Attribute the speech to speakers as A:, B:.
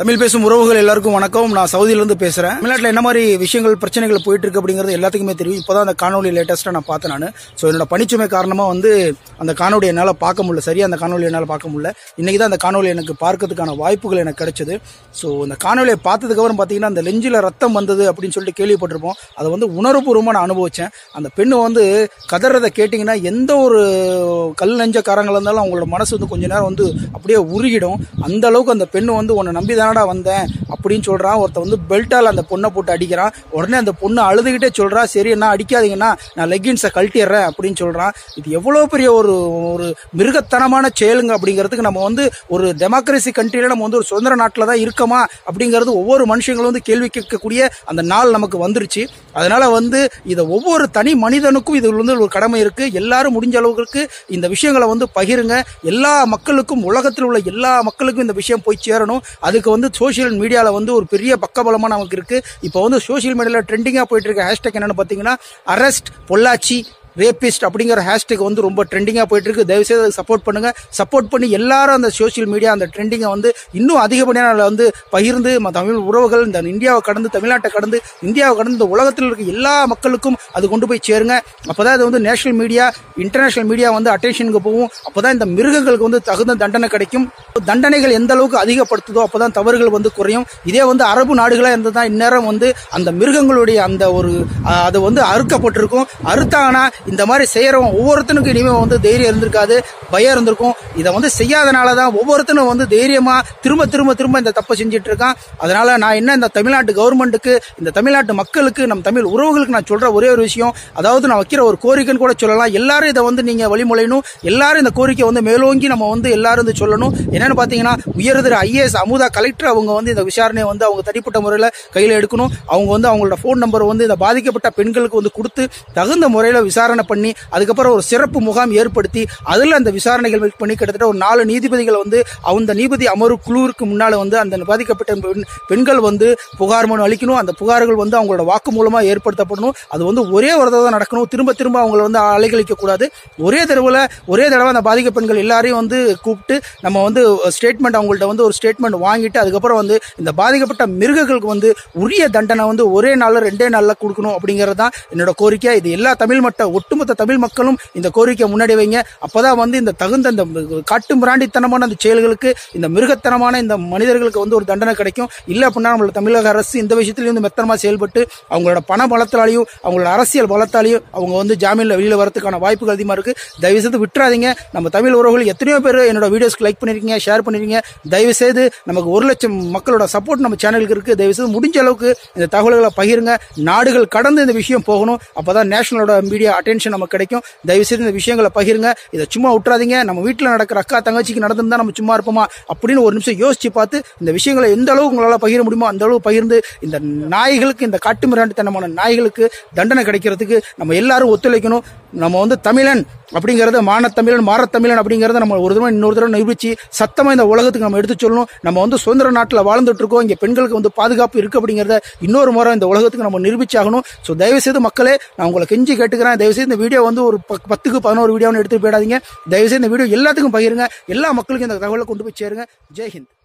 A: தமிழ் பேசும் உறவுகள் எல்லாருக்கும் வணக்கம். நான் சவுதியிலிருந்து பேசுறேன். தமிழ்நாட்டில் என்ன மாதிரி விஷயங்கள் பிரச்சனைகள் போயிட்டு இருக்கு அப்படிங்கிறது எல்லாத்துக்குமே தெரியும். இப்போதான் அந்த காணொலி லேட்டஸ்ட்டாக நான் பார்த்தேன் நான். ஸோ என்னோட பணிச்சுமை காரணமாக வந்து அந்த காணொலி என்னால் பார்க்க முடியல. சரியா அந்த காணொலி என்னால் பார்க்க முடியல. இன்னைக்கு தான் அந்த காணொலி எனக்கு பார்க்கறதுக்கான வாய்ப்புகள் எனக்கு கிடைச்சது. ஸோ அந்த காணொலியை பார்த்ததுக்கப்புறம் பார்த்தீங்கன்னா அந்த லெஞ்சில் ரத்தம் வந்தது அப்படின்னு சொல்லிட்டு கேள்விப்பட்டிருப்போம். அதை வந்து உணர்வுபூர்வமாக நான் அனுபவிச்சேன். அந்த பெண்ணு வந்து கதறதை கேட்டிங்கன்னா எந்த ஒரு கல் நெஞ்சக்காரங்களாக இருந்தாலும் அவங்களோட மனசு வந்து கொஞ்ச நேரம் வந்து அப்படியே உருகிடும். அந்த அளவுக்கு அந்த பெண்ணு வந்து உன்னை நம்பி தானடா வந்தேன் அப்படின்னு சொல்கிறான் ஒருத்த வந்து பெல்ட்டால் அந்த பொண்ணை போட்டு அடிக்கிறான். உடனே அந்த பொண்ணு அழுதுகிட்டே சொல்கிறா சரி என்ன அடிக்காதீங்கன்னா நான் லெகின்ஸை கழட்டிடுறேன் அப்படின்னு சொல்கிறான் இது எவ்வளோ பெரிய ஒரு ஒரு மிருகத்தனமான செயலுங்க அப்படிங்கிறதுக்கு நம்ம வந்து ஒரு டெமோக்ரஸி கண்ட்ரியில் நம்ம வந்து ஒரு சுதந்திர நாட்டில் தான் இருக்கோமா அப்படிங்கிறது ஒவ்வொரு மனுஷங்களும் வந்து கேள்வி கேட்கக்கூடிய அந்த நாள் நமக்கு வந்துருச்சு. அதனால் வந்து இதை ஒவ்வொரு தனி மனிதனுக்கும் இது வந்து ஒரு கடமை இருக்குது எல்லாரும் முடிஞ்ச அளவுக்கு இந்த விஷயங்களை வந்து பகிருங்க. எல்லா மக்களுக்கும் உலகத்தில் உள்ள எல்லா மக்களுக்கும் இந்த விஷயம் போய் சேரணும். அதுக்கு வந்து சோஷியல் மீடியாவில் வந்து ஒரு பெரிய பக்கபலமாக நமக்கு இருக்குது இப்போ வந்து சோஷியல் மீடியாவில் ட்ரெண்டிங்காக போயிட்டு இருக்க ஹேஷ்டேக் என்னன்னு பார்த்தீங்கன்னா அரெஸ்ட் பொள்ளாச்சி ரேபிஸ்ட் அப்படிங்கிற ஹேஷ்டேக் வந்து ரொம்ப ட்ரெண்டிங்காக போயிட்டு இருக்கு தயவுசெய்து அதை சப்போர்ட் பண்ணுங்க. சப்போர்ட் பண்ணி எல்லாரும் அந்த சோஷியல் மீடியா அந்த ட்ரெண்டிங்கை வந்து இன்னும் அதிகப்படியான வந்து பகிர்ந்து ம- தமிழ் உறவுகள் இந்த இந்தியாவை கடந்து தமிழ்நாட்டை கடந்து இந்தியாவை கடந்து இந்த உலகத்தில் இருக்க எல்லா மக்களுக்கும் அது கொண்டு போய் சேருங்க. அப்போதான் இது வந்து நேஷனல் மீடியா இன்டர்நேஷனல் மீடியா வந்து அட்டென்ஷனுக்கு போகும். அப்போதான் இந்த மிருகங்களுக்கு வந்து தகுந்த தண்டனை கிடைக்கும். தண்டனைகள் எந்த அளவுக்கு அதிகப்படுத்துதோ அப்போதான் தவறுகள் வந்து குறையும். இதே வந்து அரபு நாடுகளா தான் இந்நேரம் வந்து அந்த மிருகங்களுடைய அந்த ஒரு அது வந்து அறுக்கப்பட்டிருக்கும். அறுத்தாங்கன்னா இந்த மாதிரி செய்யறவன் ஒவ்வொருத்தனுக்கும் இனிமேல் வந்து தைரியம் இருந்திருக்காது பயம் இருந்திருக்கும். இதை வந்து செய்யாதனால தான் ஒவ்வொருத்தனும் வந்து தைரியமாக திரும்ப திரும்ப திரும்ப இந்த தப்பை செஞ்சுட்டு இருக்கான். அதனால் நான் என்ன இந்த தமிழ்நாட்டு கவர்மெண்ட்டுக்கு இந்த தமிழ்நாட்டு மக்களுக்கு நம் தமிழ் உறவுகளுக்கு நான் சொல்கிற ஒரே ஒரு விஷயம் அதாவது நான் வைக்கிற ஒரு கோரிக்கைன்னு கூட சொல்லலாம். எல்லாரும் இதை வந்து நீங்கள் வழிமுறையணும் எல்லாரும் இந்த கோரிக்கை வந்து மேலோங்கி நம்ம வந்து எல்லாரும் வந்து சொல்லணும். என்னென்னு பார்த்தீங்கன்னா உயர்திரு ஐஏஎஸ் அமுதா கலெக்டர் அவங்க வந்து இந்த விசாரணையை வந்து அவங்க தனிப்பட்ட முறையில் கையில் எடுக்கணும். அவங்க வந்து அவங்களோட ஃபோன் நம்பர் வந்து இந்த பாதிக்கப்பட்ட பெண்களுக்கு வந்து கொடுத்து தகுந்த முறையில் விசாரணை பண்ணி அதுக்கப்புறம் ஒரு சிறப்பு முகாம் ஏற்படுத்தி அதில் அந்த விசாரணைகள் பண்ணி கிட்டத்தட்ட ஒரு நாலு நீதிபதிகள் வந்து அந்த நீதிபதி அமர்வு குழுவிற்கு முன்னால் வந்து அந்த பாதிக்கப்பட்ட பெண் பெண்கள் வந்து புகார் மனு அளிக்கணும். அந்த புகார்கள் வந்து அவங்களோட வாக்கு மூலமாக ஏற்படுத்தப்படணும். அது வந்து ஒரே ஒரு தடவை தான் நடக்கணும். திரும்ப திரும்ப அவங்கள வந்து அலைகழிக்க கூடாது ஒரே தடவை ஒரே தடவை அந்த பாதிக்க பெண்கள் எல்லாரையும் வந்து கூப்பிட்டு நம்ம வந்து ஸ்டேட்மெண்ட் அவங்கள்ட்ட வந்து ஒரு ஸ்டேட்மெண்ட் வாங்கிட்டு அதுக்கப்புறம் வந்து இந்த பாதிக்கப்பட்ட மிருகங்களுக்கு வந்து உரிய தண்டனை வந்து ஒரே நாளில் ரெண்டே நாளில் கொடுக்கணும் அப்படிங்கிறது தான் என்னோட கோரிக்கை. இது எல்லா தமிழ் மட்ட ஒட்டுமொத்த தமிழ் மக்களும் இந்த கோரிக்கை முன்னாடி வைங்க. அப்போதான் வந்து இந்த தகுந்த இந்த காட்டு பிராண்டித்தனமான அந்த செயல்களுக்கு இந்த மிருகத்தனமான இந்த மனிதர்களுக்கு வந்து ஒரு தண்டனை கிடைக்கும். இல்லை அப்படின்னா நம்மளோட தமிழக அரசு இந்த விஷயத்துலேயும் வந்து மெத்தனமாக செயல்பட்டு அவங்களோட பண பலத்தாலையும் அவங்களோட அரசியல் பலத்தாலையும் அவங்க வந்து ஜாமீனில் வெளியில் வரதுக்கான வாய்ப்புகள் அதிகமாக இருக்குது தயவு செய்து விட்டுறாதீங்க. நம்ம தமிழ் உறவுகள் எத்தனையோ பேர் என்னோட வீடியோஸ்க்கு லைக் பண்ணிருக்கீங்க ஷேர் பண்ணியிருக்கீங்க தயவு செய்து நமக்கு ஒரு லட்சம் மக்களோட சப்போர்ட் நம்ம சேனலுக்கு இருக்குது தயவு செய்து முடிஞ்ச அளவுக்கு இந்த தகவல்களை பகிருங்க. நாடுகள் கடந்து இந்த விஷயம் போகணும். அப்போ தான் நேஷனலோட மீடியா அட்டென்ஷன் நமக்கு கிடைக்கும். தயவு செய்து இந்த விஷயங்களை பகிருங்க. இதை சும்மா விட்டுறாதீங்க. நம்ம வீட்டில் நடக்கிற அக்கா தங்கச்சிக்கு நடந்திருந்தா நம்ம சும்மா இருப்போமா? அப்படின்னு ஒரு நிமிஷம் யோசிச்சு பார்த்து இந்த விஷயங்களை எந்த அளவுக்கு உங்களால் பகிர முடியுமோ அந்த அளவு பகிர்ந்து இந்த நாய்களுக்கு இந்த காட்டு மிராண்டித்தனமான நாய்களுக்கு தண்டனை கிடைக்கிறதுக்கு நம்ம எல்லாரும் ஒத்துழைக்கணும். நம்ம வந்து தமிழன். அப்படிங்கறத மானத்தமிழன் மாரத்தமிழன் அப்படிங்கறத நம்ம ஒரு தடவை இன்னொரு தடவை நிரூபிச்சு சத்தமா இந்த உலகத்துக்கு நம்ம எடுத்து சொல்லணும். நம்ம வந்து சுதந்திர நாட்டில் வாழ்ந்துட்டு இருக்கோம். இங்க பெண்களுக்கு வந்து பாதுகாப்பு இருக்கு அப்படிங்கறத இன்னொரு முறை இந்த உலகத்துக்கு நம்ம நிரூபிச்சாகணும். ஸோ தயவு செய்து மக்களே நான் உங்களை கெஞ்சி கேட்டுக்கிறேன். தயவு செய்து இந்த வீடியோ வந்து ஒரு ப- பத்துக்கு பதினோரு வீடியோன்னு எடுத்து போயிடாதீங்க. தயவுசெய்து இந்த வீடியோ எல்லாத்துக்கும் பகிருங்க. எல்லா மக்களுக்கும் இந்த தகவலை கொண்டு போய் சேருங்க. ஜெய்ஹிந்த்